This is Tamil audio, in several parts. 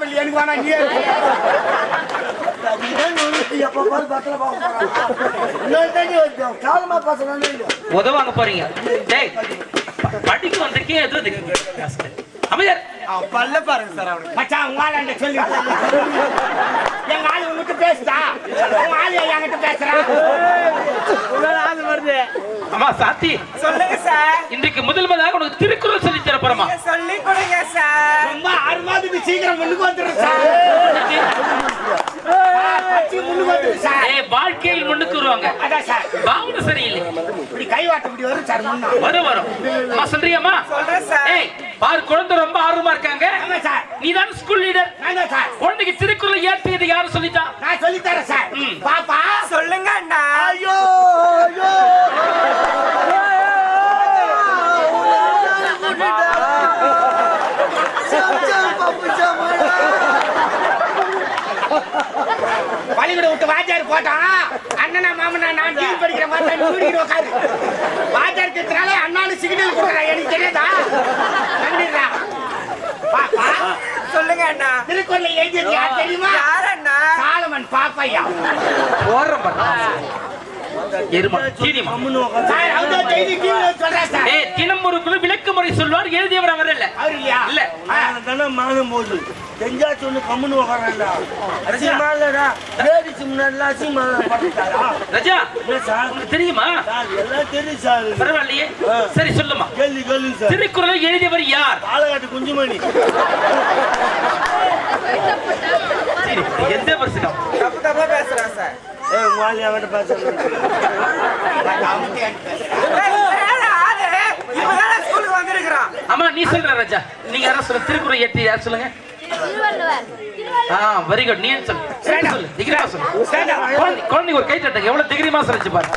பள்ளி எனக்கு வேணா நீ எடுத்து. உதவாங்க போறீங்க. வந்திருக்கேன் எதுவும் அமைச்சர் பல்ல பாருங்க சார் அவனுக்கு மச்சான் உங்க ஆள் சொல்லி எங்க ஆளு உங்ககிட்ட பேசுதா? உங்க ஆளு என்கிட்ட பேசுறான் ஆள் வருது. அம்மா சாத்தி. சொல்லுங்க சார். இன்றைக்கு முதல் முதலாக உனக்கு திருக்குறள் சொல்லி தர போறமா சொல்லி கொடுங்க சார். ரொம்ப ஆர்வமாதுக்கு சீக்கிரம் முன்னுக்கு வந்துடும் சார். வாழ்க்கையில் முன்னுக்கு வருவாங்க. அதான் சார். பாவனை சரியில்லை. இப்படி கை வாட்ட இப்படி வரும் சார் முன்னா. வரும் வரும். அம்மா சொல்றியாம்மா? சொல்றேன் சார். ஏய் பாரு குழந்தை ரொம்ப ஆர்வமா இருக்காங்க. ஆமா சார். நீ தான் ஸ்கூல் லீடர் சார். குழந்தைக்கு திருக்குறள் ஏற்றியது யாரும் சொல்லிட்டா நான் சொல்லி தரேன் சார். ம். பாப்பா. சொல்லுங்க அண்ணா. ஐயோ ஐயோ. பள்ளிக்கூட விட்டு வாத்தியார் போட்டான். அண்ணனா மாமனா நான் டிவி படிக்கிற மாதிரி உட்காரு வாத்தியார் திட்டுறாலே அண்ணானு சிக்னல் கொடுக்குறேன். எனக்கு தெரியாதா நம்பிடுறா பாப்பா சொல்லுங்க அண்ணா திருக்குறளை எழுதியது யார் தெரியுமா? யார் அண்ணா சாலமன் பாப்பையா? ஓடுறோம் பாரு எருமா தீனிமா சார் அவர் செய்தி டிவியில சொல்றேன் சார். ஏய் தினம் ஒரு குழு விளக்கு முறை சொல்வார் எழுதியவர் அவர் இல்ல. இல்ல. மானம் போது. தெரிஞ்சா சொல்லு கம்முன்னு உக்காரண்டா அசிங்கமா இல்லடா லேடிஸ் முன்னாடிலாம் அசிங்கமா படுத்தாரா ரஜா தெரியுமா? எல்லாம் தெரியும் சார். பரவாயில்லையே. சரி சொல்லுமா. கேள்வி கேள்வி சார். திருக்குறளை எழுதியவர் யார்? பாலகாட்டு குஞ்சுமணி. எந்த வருஷம் தப்பு தப்பா பேசுறேன் சார். உங்க. ஏய், ஆளு ஆமா நீ சொல்ற ராஜா. நீங்க யாரும் சொல்ல திருக்குறள் ஏற்றி யார் சொல்லுங்க? வெரி குட் நீ சொல்லு. சொல்லு திகிரிமா சொல்லு குழந்தை குழந்தைக்கு ஒரு கை தட்டுங்க எவ்வளவு திகிரிமா சொல்லிச்சு பாரு.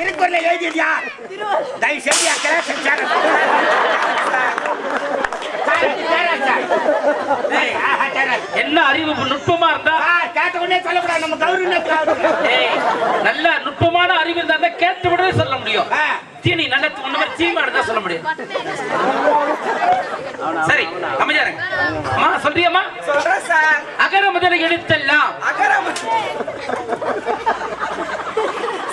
திருக்குறளை எழுதியது யார் தயவு செய்து கிளாஸ் சார். என்ன அறிவு நுட்பமா இருந்தா? கேட்ட உடனே சொல்லக்கூடாது. நம்ம நல்ல நுட்பமான அறிவு இருந்தா கேட்ட உடனே சொல்ல முடியும். தீனி நல்ல முன்ன தீமாடு தான் சொல்ல முடியும். சரி அமைஞ்சாருங்க அம்மா சொல்றியம்மா? சொல்றேன் சார். அகர முதல எழுத்தெல்லாம் அகரம்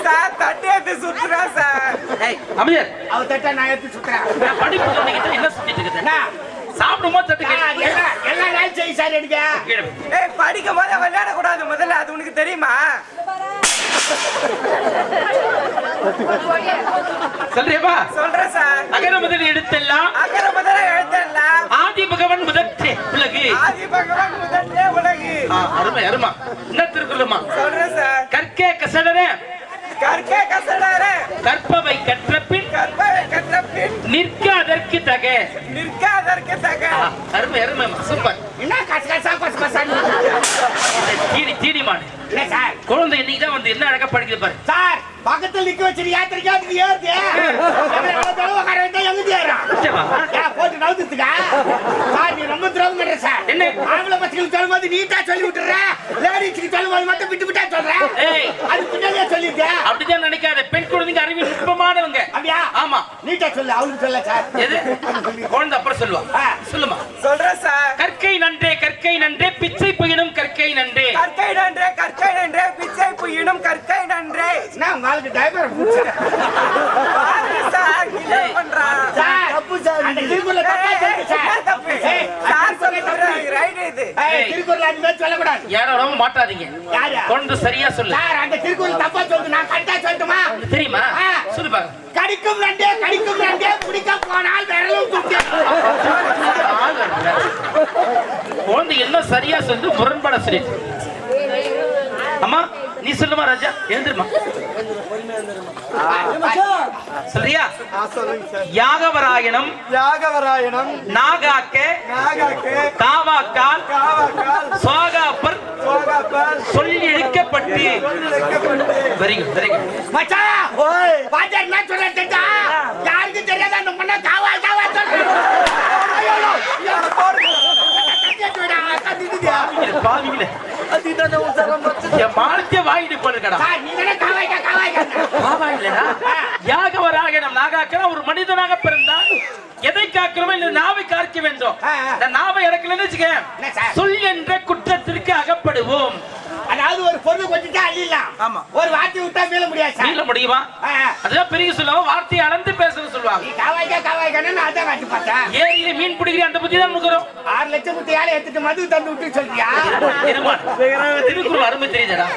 சார் தட்டி எடுத்து சுத்துறா சார். ஏய் அமைச்சர் அவ தட்ட நான் எடுத்து சுத்துறேன். நான் படிப்பு சொன்னீங்க என்ன சுத்திட்டு இருக்குது என்ன? சாப்பிடும்போது தட்டு ஆ, கேட்டு. எல்லாம் எல்லாம் நாள் செய்யும் சார் வை. ஏய் படிக்கும் போது விளையாட கூடாது முதல்ல அது உனக்கு தெரியுமா? சொல்றியப்பா? சொல்றேன் சார். அகர முதல் எழுத்தெல்லாம். அகர முதல எழுத்தெல்லாம். ஆதி பகவன் முதற்றே உலகு. ஆதி பகவான் முதலே உலகு. அருமை அருமா. என்ன திருக்குறளுமா சொல்றேன் சார். கற்கே கசடர கற்கே கசடாரே கற்பவை கற்ற பின் கற்பவை கற்ற பின் நிற்க அதற்கு தக. நிற்காதற்கு தக. ஆ, அருமை அருமை சூப்பர். என்ன கச கசா கச கசான்னு தீனி தீனி மாடு. இல்ல சார்? குழந்தை இன்னைக்கு தான் வந்து என்ன அழகா படிக்குது பாரு. சார் பக்கத்துல நிக்க வச்சிரு யாத்திரைக்கு அதுக்கு ஏறுது உட்கார வைத்தா எங்க. ஏன் போட்டு நவுத்துக்கா சார் நீ ரொம்ப துரோகம் சார். என்ன? ஆம்பளை பசங்களுக்கு சொல்லும் போது நீட்டா சொல்லி விட்டுற லேடிஸ்க்கு சொல்லும் போது மட்டும் விட்டு விட்டா சொல்ற? ஏய். அது அப்படிதான் நினைக்காத. பெண் குழந்தைங்க அறிவு நுட்பமானவங்க. அப்படியா? ஆமா. நீட்டா சொல்லு அவளுக்கு சொல்ல சார். எது? குழந்தை அப்புறம் சொல்லுவா. சொல்லுமா. சொல்றேன் சார். கற்கை நன்றே கற்கை நன்றே பிச்சை புயனும் கற்கை நன்றே. கற்கை நன்றே கற்கை நன்றே பிச்சை புயினும் கற்கை நன்றே. என்ன உங்களுக்கு டைவர் சார் சார் தப்பு சார் அந்த இது. திருக்குறளை தப்பா ஏய், சொல்லுங்க சார் என்ன தப்பு ஏய், சார் அது திருக்குறளை சொல்றது தப்பு. ரைட் இது ஏய், திருக்குறள் அந்த மாதிரி சொல்லக்கூடாது. யாரும் மாட்டாதீங்க? குழந்தை சரியா சொல்லு. சார் அந்த திருக்குறள் தப்பா சொல்லுது. நான் கரெக்டா சொல்லட்டுமா? உனக்கு தெரியுமா. சொல்லு பாருங்க. கடிக்கும் நண்டே கடிக்கும் நண்டே பிடிக்க போனால் விரலும் குழந்தை என்ன சரியா சொல்லு முரண்பாட சொல்லி அம்மா நீ சொல்லுமா ராஜா? எழுந்திருமா. சொல்றியா யாகவராயணம் யாகவராயணம் நாகாக்க நாகாக்கு காவாக்கால் காவாக்கால் சோகாப்பர் சோகாப்பால் சொல்லி இழுக்கப்பட்டு வைக்கப்பட்டு வெரி குட் வெரி குட் மச்சான் ஓய். பாஜா என்ன சொல்ற தெரிஞ்சா யாருக்கும் தெரியாத அந்த மண்ண காவா காவா சொல்றேன். ஐயோ, ஐயோ, கத்தியாச்சுடா, கத்திட்டுதியா. பாவிங்களே. அதுதானே என் மானத்தை வாங்கிட்டு போயிருக்கடா. பாவா இல்லடா ஒரு மனிதனாக பிறந்தால் எதை காக்கிறோமோ இந்த நாவை காக்க வேண்டும். இந்த நாவை இறக்கலன்னு வச்சுக்க? சொல் என்ற குற்றத்திற்கு அகப்படுவோம். அதாவது ஒரு பொருள் கொஞ்சிட்டா ஆமா. ஒரு வார்த்தை விட்டா மீள முடியாது மீள முடியுமா. அதுதான் பெரிய சொல்லுவாங்க வார்த்தையை அளந்து பேசணும் சொல்லுவாங்க. நீ காவாய்க்கா காவாய்க்கானு நான் அதான் காட்டி பார்த்தேன். ஏரியில மீன் பிடிக்கிற அந்த புத்தி தான் நுகரும் ஆறு லட்சம் குத்தி ஏழை எடுத்துட்டு மது தந்து விட்டு சொல்றியா. திருக்குறள் அருமை தெரியுதடா.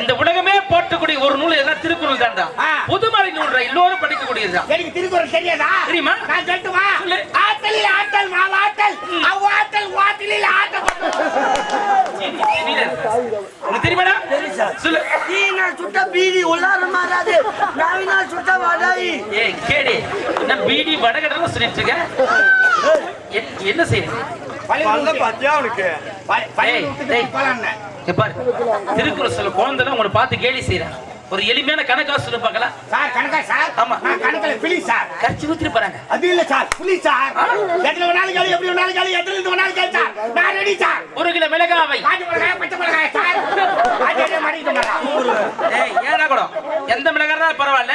இந்த உலகமே போட்டக்கூடிய ஒரு நூல் எல்லாம் திருக்குறள் தான்டா. புதுமறை நூல் எல்லோரும் படிக்கக்கூடியதுதான். எனக்கு திருக்குறள் தெரியாதா? தெரியுமா? நான் சொல்லட்டுமா? சொல்லு. ஆத்தலில் ஆட்டல் மாவாட்டல் அவ்வாட்டல் வாட்டிலில் ஆட்டப்படும் உனக்கு தெரியுமாடா? சொல்லு. நீ நான் சுட்ட பீடி உள்ளார மாறாது. நான் நான் சுட்ட வடாயி? ஏய் கேடி. என்ன பீடி வடகடல சொல்லிட்டு இருக்க? என்- என்ன செய்யுது பல்ல பாத்தியா அவனுக்கு. இங்க பாரு. திருக்குறள் சொல்ல குழந்தை உங்களை பார்த்து கேலி செய்யறேன் ஒரு எளிமையான கணக்கா சொல்லு பார்க்கலாம் சார் கணக்கா சார்? ஆமா. நான் கணக்கில் பிளி சார். கட்சி ஊத்திட்டு போறாங்க. அது இல்ல சார் புலி சார். எத்தனை வேணாலும் கேளு எப்படி வேணாலும் கேளு எத்தனை இருந்து வேணாலும் கேளு சார்? நான் ரெடி சார். ஒரு கிலோ மிளகாவை. காஞ்சி மிளகாய் பச்சை மிளகாய் சார்? மாட்டிக்கிட்டு ஏய் ஏடா கூட? எந்த மிளகாய் பரவாயில்ல.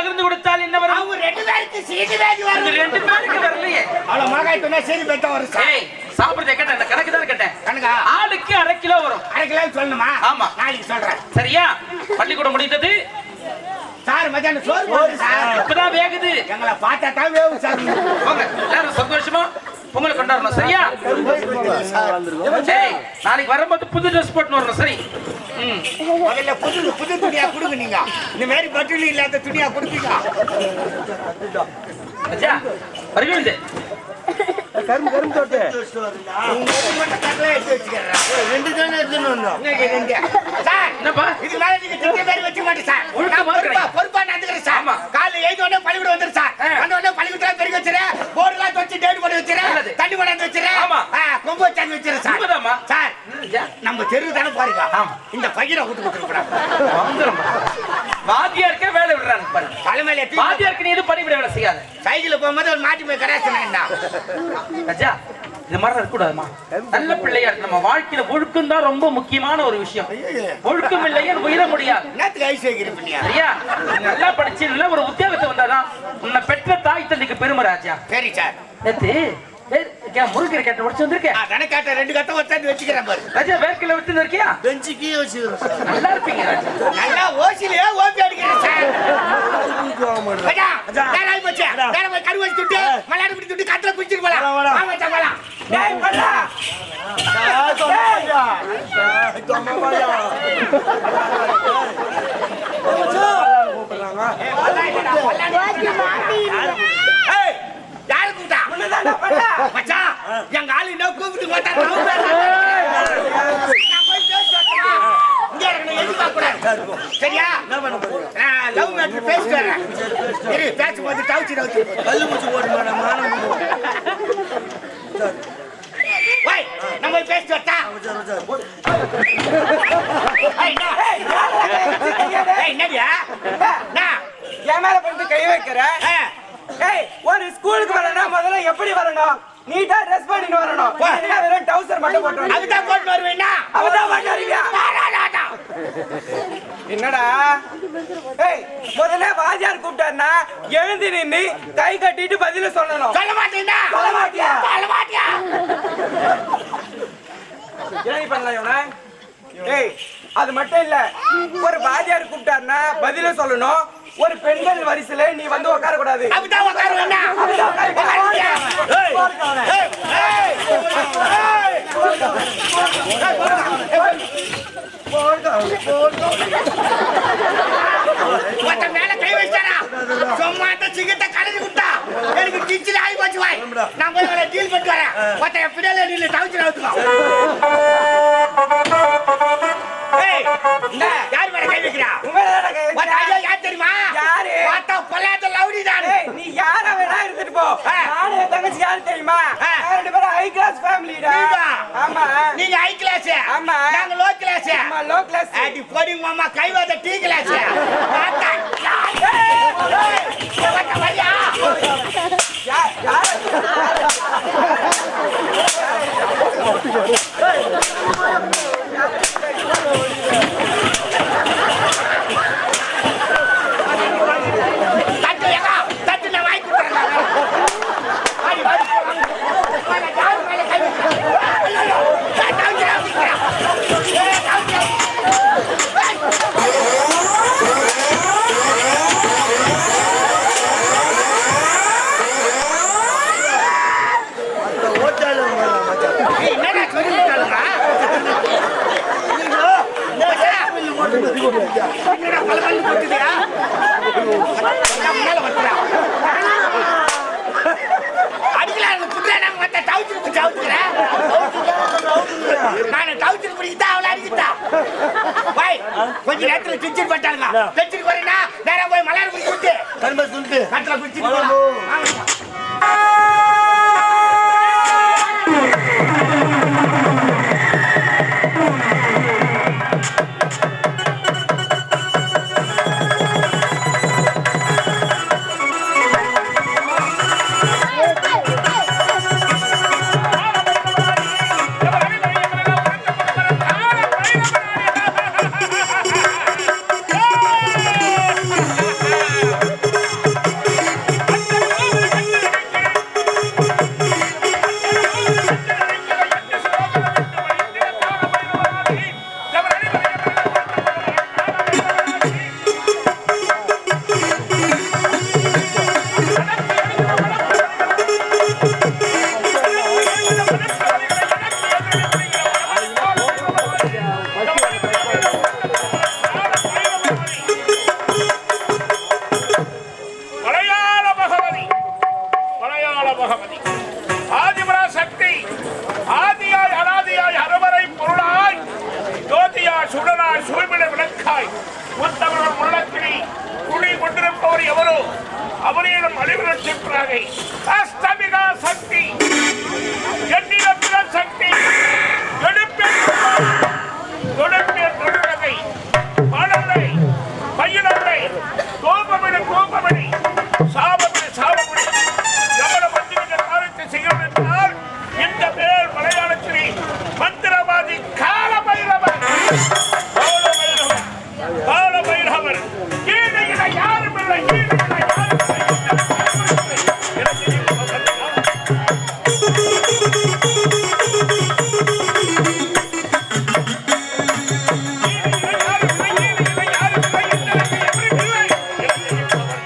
பகிர்ந்து கொடுத்தால் என்ன வரும்? அவங்க ரெண்டு பேருக்கு சீட்டு இந்த வரும். ரெண்டு பேருக்கு வரலையே அவ்வளவு மிளகாய் சரி பெற்ற வரும் சார் சாப்பிடுறத கேட்டேன் இந்த கணக்கு தான் கேட்டேன்? கணக்கா? ஆளுக்கு அரை கிலோ வரும். அரை கிலோ சொல்லணுமா? ஆமா. நாளைக்கு சொல்றேன். சரியா? பள்ளிக்கூடம் முடிந்தது. சார் மத்தியானம் சோறு போடு சார். இப்பதான் வேகுது. எங்களை பார்த்தா தான் சார். போங்க எல்லாரும் சந்தோஷமா பொங்கல் கொண்டாடணும். சரியா? நாளைக்கு வரும்போது புது ட்ரெஸ் போட்டு வரணும். சரி. முதல்ல புது புது துணியா கொடுங்க நீங்க. இந்த மாதிரி பட்டுலி இல்லாத துணியா கொடுப்பீங்க. கரும்பு கரும்பு தொட்டு. ரெண்டு தானே எடுத்துன்னு வந்தோம்? என்னப்பா? மேல நீங்க வச்சுக்க மாட்டேன் சார். பொறுப்பா சார். ஆமா. காலைல எழுதி உடனே பள்ளிக்கூடம் வந்துரு சார். வந்த உடனே பள்ளிக்கூடத்துல பெருக்கி வச்சிரு. போர்டுலாம் தொச்சு டேட் போட்டு வச்சிரு. தண்ணி கொண்டாந்து வச்சிரு. கொம்பு வச்சாந்து வச்சிரு சார். சார் நம்ம தெரு தானே பாருங்க. இந்த பகிர விட்டு கொடுத்துருக்கூடாது வந்துரும் வாத்தியாருக்கே வேலை விடுறாங்க பாருங்க தலைமையில வாத்தியாருக்கு நீ எதுவும் பணிவிட வேலை செய்யாத. சைக்கிள் போகும்போது ஒரு மாட்டி போய் கராசனா இந்த மாதிரி இருக்கக்கூடாதுமா. நல்ல பிள்ளையா நம்ம வாழ்க்கையில ஒழுக்கம் தான் ரொம்ப முக்கியமான ஒரு விஷயம். ஒழுக்கம் இல்லையே உயிர முடியாது? சரியா? நல்லா படிச்சு நல்ல ஒரு உத்தியோகத்தை வந்தாதான் உன்னை பெற்ற தாய் தந்தைக்கு பெருமை ராஜா. சரி சார். நேத்து முருகர் கேட்ட முடிச்சு வந்திருக்கேன். நான் தானே கேட்ட ரெண்டு கத்தை ஒத்தாந்து வச்சுக்கிறேன் பாரு. ராஜா வேர்க்கல விட்டு இருக்கியா? பெஞ்சு கீழே வச்சுக்கிறோம் சார். நல்லா இருப்பீங்க ராஜா. நல்லா ஓபி அடிக்கிறேன் சார். நேரம் ஆகி துட்டு, பிடி துட்டு, போலாம். வாடா, வாடா. வா மச்சான், போலாம். டேய் பண்ணா ஏய், மல்லாடு இல்லடா, மல்லாடு. ஏய், யாரு கூப்பிட்டா? உன்னதான்டா பண்ணா மச்சான், எங்க ஆளு என்ன கூப்பிட்டு போட்டா, நான் பேசுறேன். நான் போய் பேசி வரட்டுமா? இங்க இருக்கணும், எதிர்பார்க்க கூடாது. சரியா நான் லவ் மேட்ரு பேசிட்டு வரேன் இரு, பேசும்போது டவுச்சு டவுச்சு கல்லு பூச்சி போட்டு மேடம் மானம் நம்ம பேசிட்டு வரட்டா என்ன? என்னடியா என் மேல கை வைக்கிற ஒரு ஸ்கூலுக்கு வரணும்னா முதல்ல எப்படி வரணும் நீட்டா ட்ரெஸ் பண்ணிட்டு வரணும் வெறும் டவுசர் மட்டும் போட்டு அதுதான் போட்டு வருவேன்னா அவதான் மாட்டி வருவியா? என்னடா முதல்ல வாத்தியார் கூப்பிட்டாருன்னா எழுந்து நின்னு கை கட்டிட்டு பதில சொல்லணும் சொல்ல மாட்டேன்னா சொல்ல மாட்டியா? சொல்ல மாட்டியா என்ன பண்ணலாம் இவனை ஏய் அது மட்டும் இல்ல ஒரு வாத்தியார் கூப்பிட்டாருன்னா பதில சொல்லணும் ஒரு பெண்கள் வரிசையில நீ வந்து உட்கார கூடாது அப்படிதான் உட்காருவேன்னா உட்காருவியா? ஏய், ஏய், ஏய், ஏய். ஒருத்தன் மேல கை வச்சாரா அந்த சிங்கத்தை கலந்து விட்டா. எனக்கு டிச்சில் ஆகி போச்சு வாய். நான் போய் அவளை டீல் பண்ணிட்டு வரேன். ஒருத்தன் என் பின்னால டீல் தவிச்சு என்ன? யார் மேல கை வைக்கிறா? உன் ஐயா? யார் தெரியுமா? யாரு? பார்த்தா பொல்லாத லவுடி தான். நீ யார வேணா இருந்துட்டு போ. என் தங்கச்சி யாரு தெரியுமா? ரெண்டு பேரும் ஹை கிளாஸ் ஃபேமிலிடா நீங்க? ஆமா. நீங்க ஹை கிளாஸ் ஆமா. நாங்க லோ கிளாஸ் ஆமா லோ கிளாஸ் அடி பொடி மாமா கைவாத டீ கிளாஸ் ஏய், கொஞ்ச நேரத்துல டென்ஷன் பண்ணிட்டாங்க டென்ஷன் போறேன்னா நேரம் போய் மலர் குடிச்சு விட்டு. கரும்பு குடிச்சு கட்டில குடிச்சு Temprani. ¡Hasta!